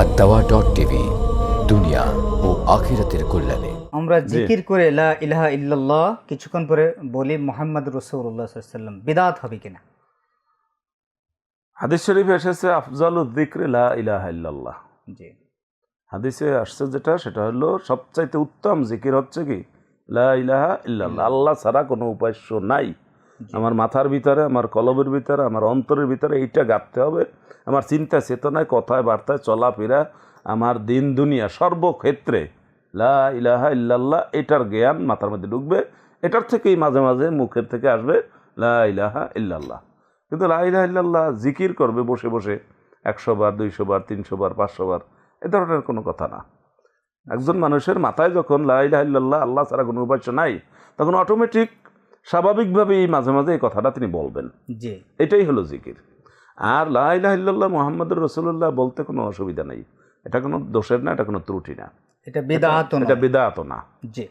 R dot TV দুনিয়া ও আখিরাতের কল্যাণে। আমরা জিকির করে লা ইলাহা ইল্লাল্লাহ কিছুক্ষণ পরে বলি মোহাম্মদ রসুল্লাহ সাল্লাম বিদাত হবে কিনা? হাদিস শরীফ এসেছে আফজাল উদ্দিক্রে লা ইলাহা ইল্লাল্লাহ। জি। হাদিসে আসছে যেটা সেটা হলো সবচাইতে উত্তম জিকির হচ্ছে কি? লা ইলাহা ইল্লাল্লাহ। আল্লাহ ছাড়া কোনো উপাস্য নাই। আমার মাথার ভিতরে, আমার কলবের ভিতরে, আমার অন্তরের ভিতরে এইটা গাঁথতে হবে। আমার চিন্তা চেতনায় কথায়, বার্তায়, চলাফেরা, আমার দিন, দুনিয়া সর্বক্ষেত্রে। লা ইলাহা ইল্লাল্লাহ, এটার জ্ঞান মাথার মধ্যে ঢুকবে। এটার থেকেই মাঝে মাঝে মুখের থেকে আসবে লা ইলাহা ইল্লাল্লাহ। কিন্তু লা ইলাহা ইল্লাল্লাহ জিকির করবে বসে বসে, একশো বার, দুইশো বার, তিনশো বার, পাঁচশো বার, এ ধরনের কোনো কথা না। একজন মানুষের মাথায় যখন লা ইলাহা ইল্লাল্লাহ, আল্লাহ ছাড়া কোনো উপাস্য নাই, তখন অটোমেটিক স্বাভাবিকভাবেই মাঝে মাঝে এই কথাটা তিনি বলবেন। জি। এটাই হলো জিকির। আর লাহিল্লাহ মোহাম্মদ মোহাম্মদুর রসুল্লাহ বলতে কোনো অসুবিধা নেই। এটা কোনো দোষের না এটা কোনো ত্রুটি না। এটা বেদাত এটা বেদাত না। জি।